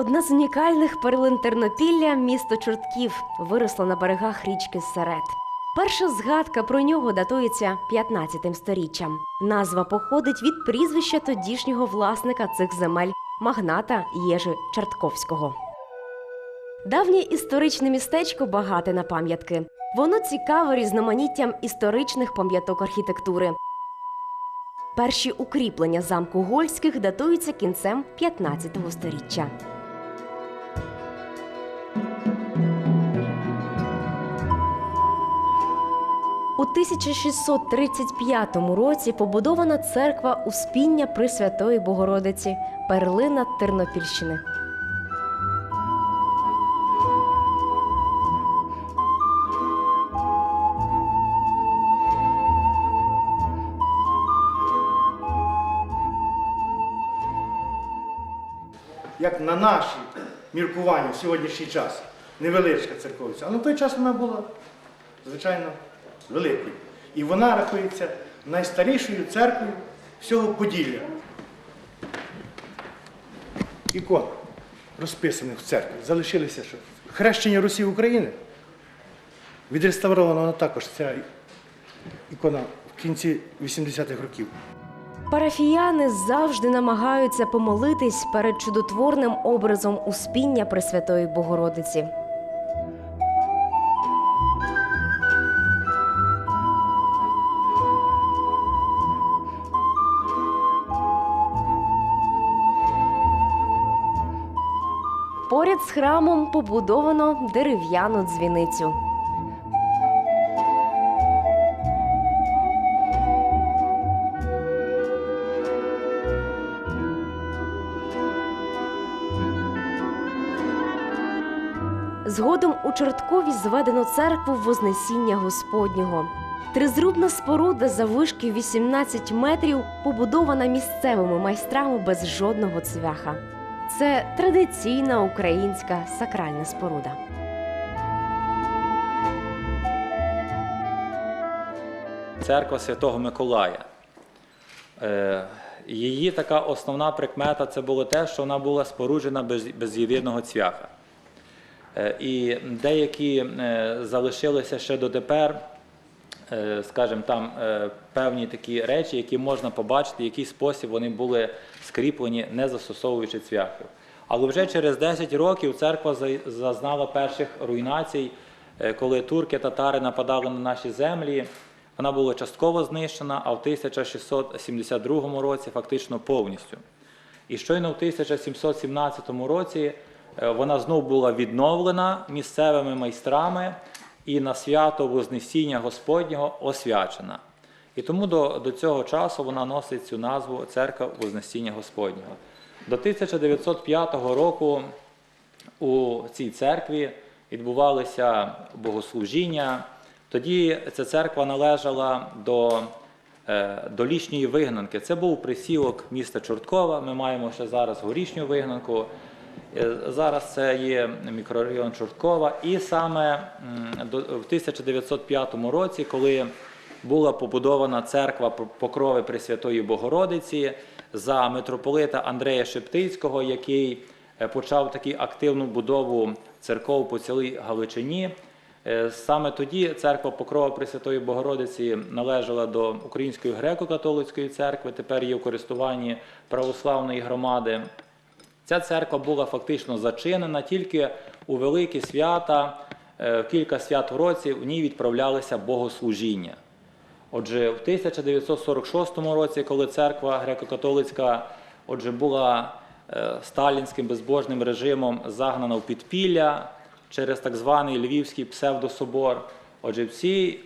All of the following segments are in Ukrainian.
Одна з унікальних перлин Тернопілля місто Чортків виросло на берегах річки Серед. Перша згадка про нього датується 15 сторіччям. Назва походить від прізвища тодішнього власника цих земель магната Єжи Чартковського. Давнє історичне містечко багате на пам'ятки. Воно цікаве різноманіттям історичних пам'яток архітектури. Перші укріплення замку Гольських датуються кінцем 15 століття. У 1635 році побудована церква Успіння Пресвятої Богородиці, перлина Тернопільщини. як на наші міркування в сьогоднішній час, невеличка церковиця, але на той час вона була, звичайно, великою. І вона рахується найстарішою церквою всього Поділля. Ікон розписаних в церкві залишилися що? Хрещення Русі України. Відреставрована вона також ця ікона в кінці 80-х років. Парафіяни завжди намагаються помолитись перед чудотворним образом Успіння Пресвятої Богородиці. Поряд з храмом побудовано дерев'яну дзвіницю. Згодом у Чорткові зведено церкву Вознесіння Господнього. Тризрубна споруда заввишки 18 метрів побудована місцевими майстрами без жодного цвяха. Це традиційна українська сакральна споруда. Церква Святого Миколая. Е, Її така основна прикмета це було те, що вона була споруджена без, без єдиного цвяха. Е, І деякі е, залишилися ще дотепер, скажімо, там е, певні такі речі, які можна побачити, в який спосіб вони були скріплені, не застосовуючи цвяхів. Але вже через 10 років церква зазнала перших руйнацій, е, коли турки, татари нападали на наші землі. Вона була частково знищена, а в 1672 році фактично повністю. І щойно в 1717 році е, вона знов була відновлена місцевими майстрами і на свято Вознесіння Господнього освячена. І тому до, до цього часу вона носить цю назву Церква Вознесіння Господнього. До 1905 року у цій церкві відбувалися богослужіння. Тоді ця церква належала до, е, до лішньої вигнанки. Це був присілок міста Чорткова. Ми маємо ще зараз горішню вигнанку. Е, Зараз це є мікрорайон Чорткова. І саме в 1905 році, коли була побудована церква Покрови Пресвятої Богородиці за митрополита Андрея Шептицького, який е, почав таку активну будову церков по цілій Галичині. Е, Саме тоді церква Покрова Пресвятої Богородиці належала до Української греко-католицької церкви, тепер є в користуванні православної громади. Ця церква була фактично зачинена тільки у великі свята, е, кілька свят в році в ній відправлялися богослужіння. Отже, в 1946 році, коли церква греко-католицька отже, була е, сталінським безбожним режимом загнана в підпілля через так званий Львівський псевдособор, отже, в,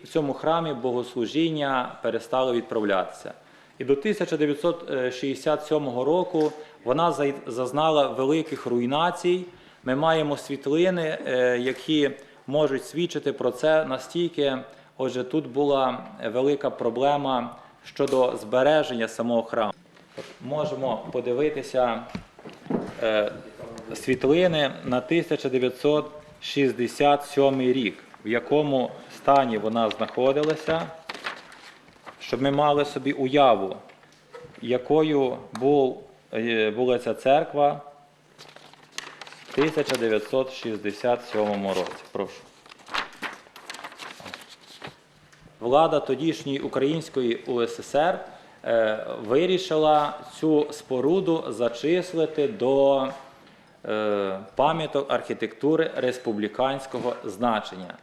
цьому храмі богослужіння перестали відправлятися. І до 1967 року вона зазнала великих руйнацій. Ми маємо світлини, е, які можуть свідчити про це настільки. Отже, тут була велика проблема щодо збереження самого храму. Можемо подивитися е, світлини на 1967 рік, в якому стані вона знаходилася, щоб ми мали собі уяву, якою був, е, була ця церква 1967 році. Прошу. Влада тодішньої української УССР е, вирішила цю споруду зачислити до е, пам'яток архітектури республіканського значення.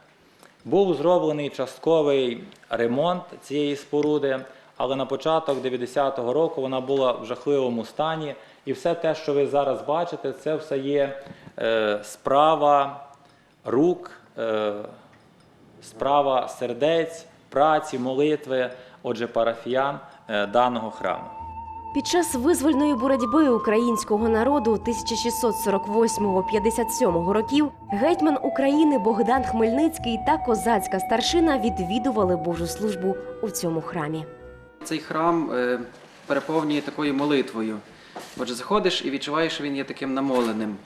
Був зроблений частковий ремонт цієї споруди, але на початок 90-го року вона була в жахливому стані. І все те, що ви зараз бачите, це все є е, справа рук, е, справа сердець, праці, молитви, отже, парафіян е, даного храму. Під час визвольної боротьби українського народу 1648-57 років гетьман України Богдан Хмельницький та козацька старшина відвідували Божу службу у цьому храмі. Цей храм е, переповнює такою молитвою. Отже, заходиш і відчуваєш, що він є таким намоленим.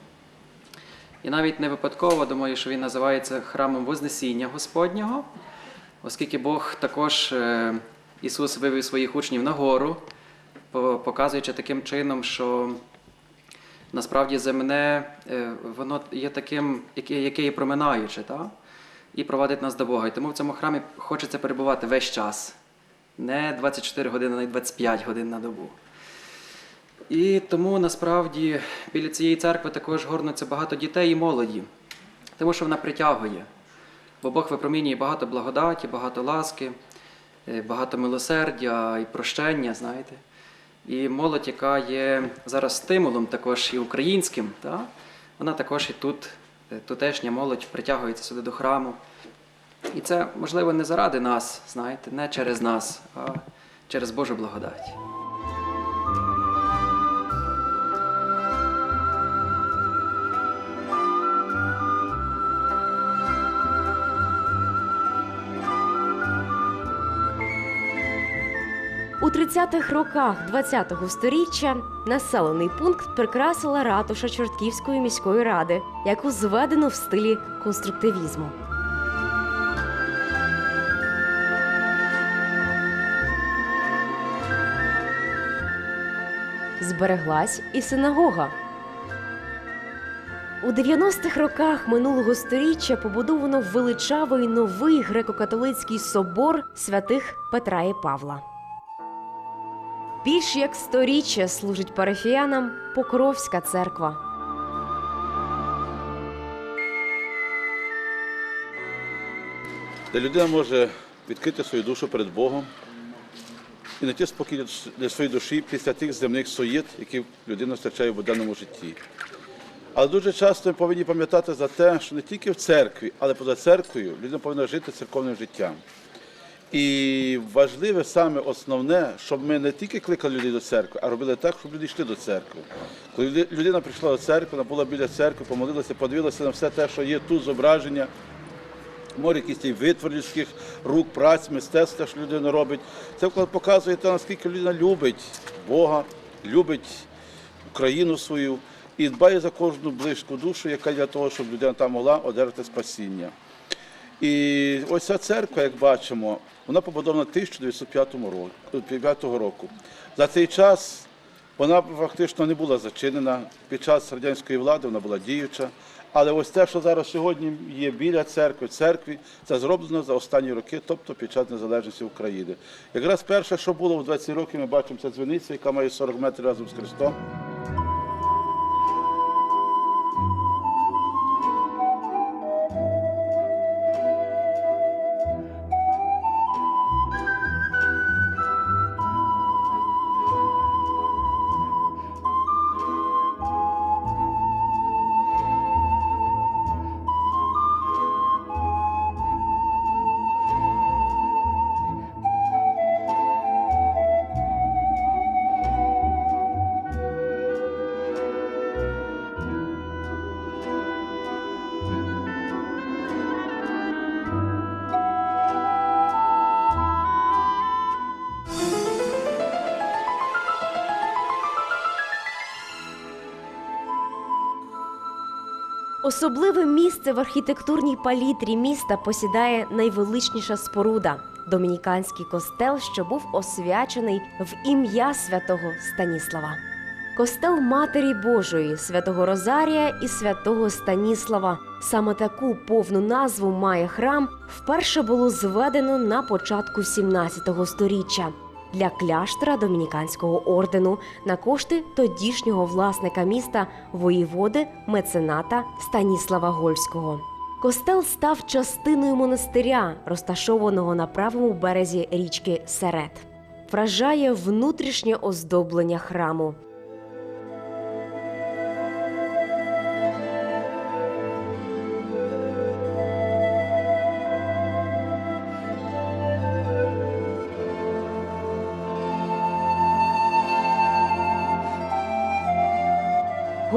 І навіть не випадково думаю, що він називається храмом Вознесіння Господнього, оскільки Бог також е, Ісус вивів своїх учнів на гору, показуючи таким чином, що насправді земне е, воно є таким, яке є проминаюче, та? і провадить нас до Бога. І тому в цьому храмі хочеться перебувати весь час. Не 24 години, а навіть 25 годин на добу. І тому насправді біля цієї церкви також горнуться багато дітей і молоді, тому що вона притягує. Бо Бог випромінює багато благодаті, багато ласки, е, багато милосердя і прощення, знаєте. І молодь, яка є зараз стимулом також і українським, та? вона також і тут, е, тутешня молодь притягується сюди до храму. І це можливо не заради нас, знаєте, не через нас, а через Божу благодать. У 30-х роках 20-го сторіччя населений пункт прикрасила ратуша Чортківської міської ради, яку зведено в стилі конструктивізму. Збереглась і синагога. У 90-х роках минулого сторіччя побудовано величавий новий греко-католицький собор святих Петра і Павла. Більш як сторіччя служить парафіянам Покровська церква. де людина може відкрити свою душу перед Богом і знайти спокій для своєї душі після тих земних суєт, які людина втрачає в буденному житті. Але дуже часто ми повинні пам'ятати за те, що не тільки в церкві, але поза церквою людина повинна жити церковним життям. І важливе саме основне, щоб ми не тільки кликали людей до церкви, а робили так, щоб люди йшли до церкви. Коли людина прийшла до церкви, вона була біля церкви, помолилася, подивилася на все те, що є тут зображення, море якісь тих витворчих рук, праць, мистецтва, що людина робить. Це показує те, наскільки людина любить Бога, любить Україну свою і дбає за кожну близьку душу, яка для того, щоб людина там могла одержати спасіння. І ось ця церква, як бачимо, вона побудована 1905 року. За цей час вона фактично не була зачинена. Під час радянської влади вона була діюча. Але ось те, що зараз сьогодні є біля церкви, церкві, це зроблено за останні роки, тобто під час незалежності України. Якраз перше, що було в 20 років, ми бачимо, це дзвіниця, яка має 40 метрів разом з Христом. Особливе місце в архітектурній палітрі міста посідає найвеличніша споруда домініканський костел, що був освячений в ім'я святого Станіслава. Костел Матері Божої, Святого Розарія і Святого Станіслава. Саме таку повну назву має храм вперше було зведено на початку 17 століття для кляштера домініканського ордену на кошти тодішнього власника міста воєводи мецената Станіслава Гольського. Костел став частиною монастиря, розташованого на правому березі річки Серед. Вражає внутрішнє оздоблення храму.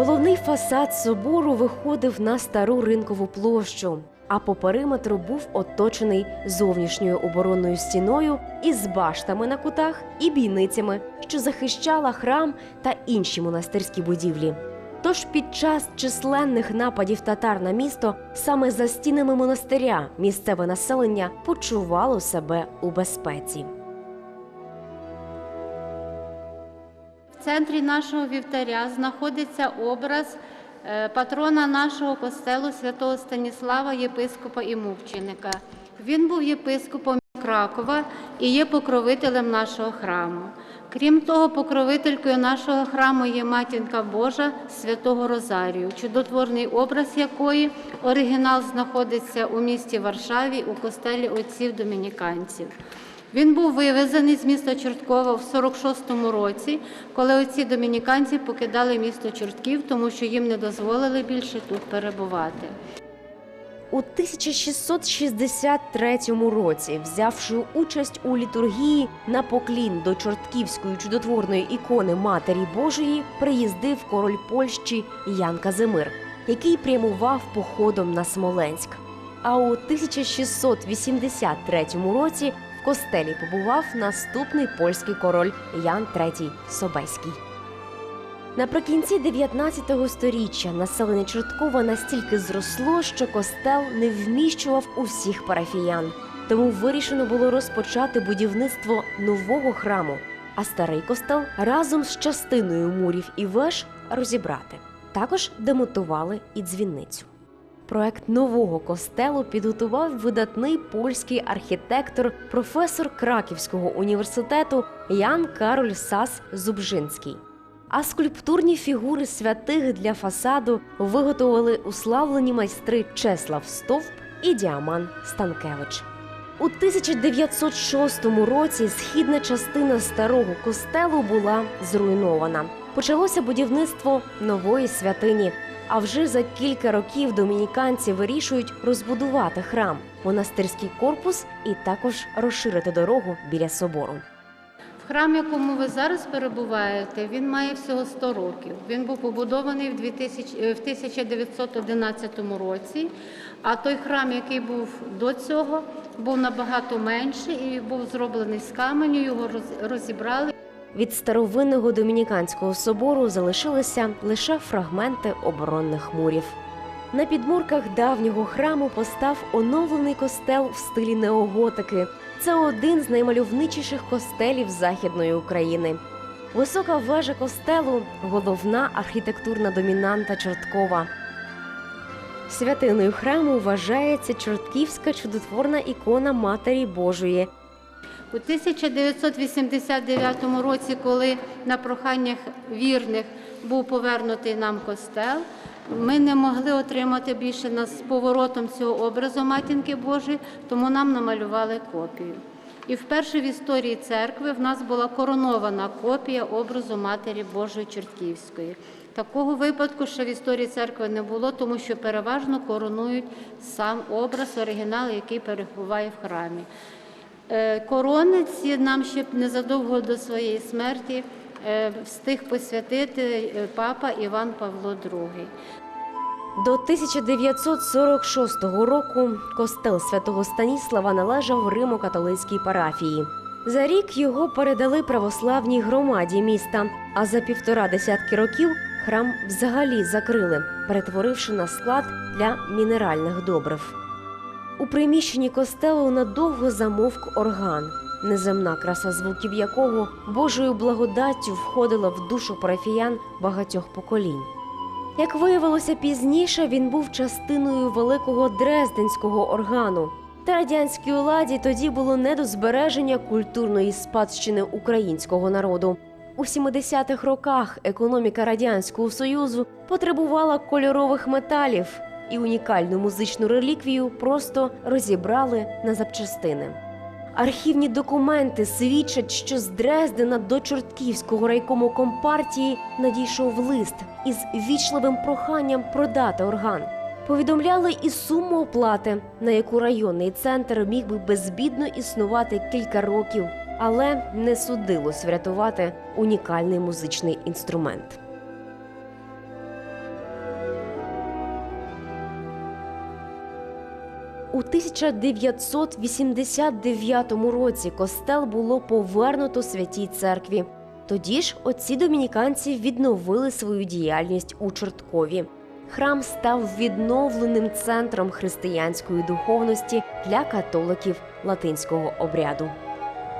Головний фасад собору виходив на стару ринкову площу, а по периметру був оточений зовнішньою оборонною стіною із баштами на кутах і бійницями, що захищала храм та інші монастирські будівлі. Тож під час численних нападів татар на місто саме за стінами монастиря місцеве населення почувало себе у безпеці. В центрі нашого вівтаря знаходиться образ е, патрона нашого костелу святого Станіслава, єпископа і мученика. Він був єпископом Кракова і є покровителем нашого храму. Крім того, покровителькою нашого храму є матінка Божа святого Розарію, чудотворний образ якої оригінал знаходиться у місті Варшаві у костелі отців домініканців. Він був вивезений з міста Чорткова в 46-му році, коли оці домініканці покидали місто Чортків, тому що їм не дозволили більше тут перебувати. У 1663 році, взявши участь у літургії на поклін до чортківської чудотворної ікони Матері Божої, приїздив король Польщі Ян Казимир, який прямував походом на Смоленськ. А у 1683 році костелі побував наступний польський король Ян III Собеський. Наприкінці 19 століття населення Чорткова настільки зросло, що костел не вміщував усіх парафіян. Тому вирішено було розпочати будівництво нового храму, а старий костел разом з частиною мурів і веж розібрати. Також демонтували і дзвіницю. Проект нового костелу підготував видатний польський архітектор, професор Краківського університету Ян Кароль Сас Зубжинський. А скульптурні фігури святих для фасаду виготовили уславлені майстри Чеслав Стовп і Діаман Станкевич. У 1906 році східна частина старого костелу була зруйнована. Почалося будівництво нової святині. А вже за кілька років домініканці вирішують розбудувати храм, монастирський корпус і також розширити дорогу біля собору. Храм, якому ви зараз перебуваєте, він має всього 100 років. Він був побудований в 2000 е, в 1911 році, а той храм, який був до цього, був набагато менший і був зроблений з каменю, його розібрали. Від старовинного домініканського собору залишилися лише фрагменти оборонних мурів. На підмурках давнього храму постав оновлений костел в стилі неоготики. Це один з наймальовничіших костелів Західної України. Висока вежа костелу головна архітектурна домінанта Чорткова. Святиною храму вважається чортківська чудотворна ікона Матері Божої, У 1989 році, коли на проханнях вірних був повернутий нам костел, ми не могли отримати більше нас з поворотом цього образу Матінки Божої, тому нам намалювали копію. І вперше в історії церкви в нас була коронована копія образу Матері Божої Чортківської. Такого випадку ще в історії церкви не було, тому що переважно коронують сам образ, оригінал, який перебуває в храмі. Е, Корони ці нам ще незадовго до своєї смерті е, встиг посвятити е, папа Іван Павло II. До 1946 року костел святого Станіслава належав Римо-католицькій парафії. За рік його передали православній громаді міста, а за півтора десятки років храм взагалі закрили, перетворивши на склад для мінеральних добрив. У приміщенні костелу надовго замовк орган. неземна краса звуків якого Божою благодаттю входила в душу парафіян багатьох поколінь. Як виявилося пізніше, він був частиною великого дрезденського органу. Та радянській владі тоді було не до збереження культурної спадщини українського народу. У 70-х роках економіка радянського союзу потребувала кольорових металів, і унікальну музичну реліквію просто розібрали на запчастини. Архівні документи свідчать, що з Дрездена до Чортківського райкому компартії надійшов лист із вічливим проханням продати орган. Повідомляли і суму оплати, на яку районний центр міг би безбідно існувати кілька років, але не судилось врятувати унікальний музичний інструмент. 1989 році костел було повернуто святій церкві. Тоді ж отці домініканці відновили свою діяльність у Чорткові. Храм став відновленим центром християнської духовності для католиків латинського обряду.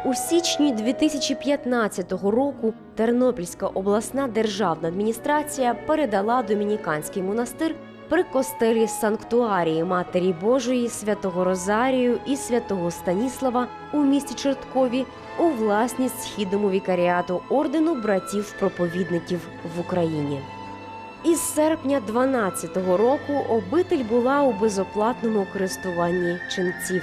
У січні 2015 року Тернопільська обласна державна адміністрація передала домініканський монастир при костелі Санктуарії Матері Божої, Святого Розарію і Святого Станіслава у місті Чорткові у власність східному вікаріату ордену братів-проповідників в Україні. Із серпня 12-го року обитель була у безоплатному користуванні ченців.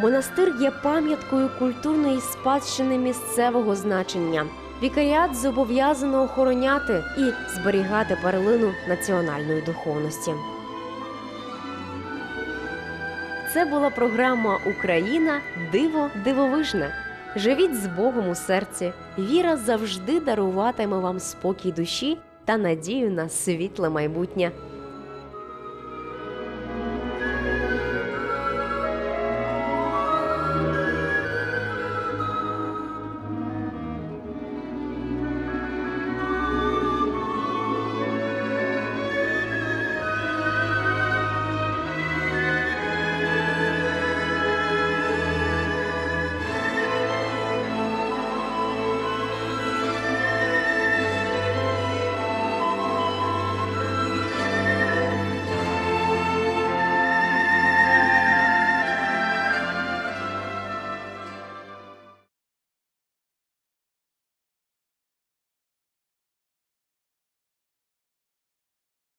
Монастир є пам'яткою культурної спадщини місцевого значення. Вікаріат зобов'язано охороняти і зберігати перлину національної духовності. Це була програма Україна Диво дивовижне. Живіть з Богом у серці. Віра завжди даруватиме вам спокій душі та надію на світле майбутнє.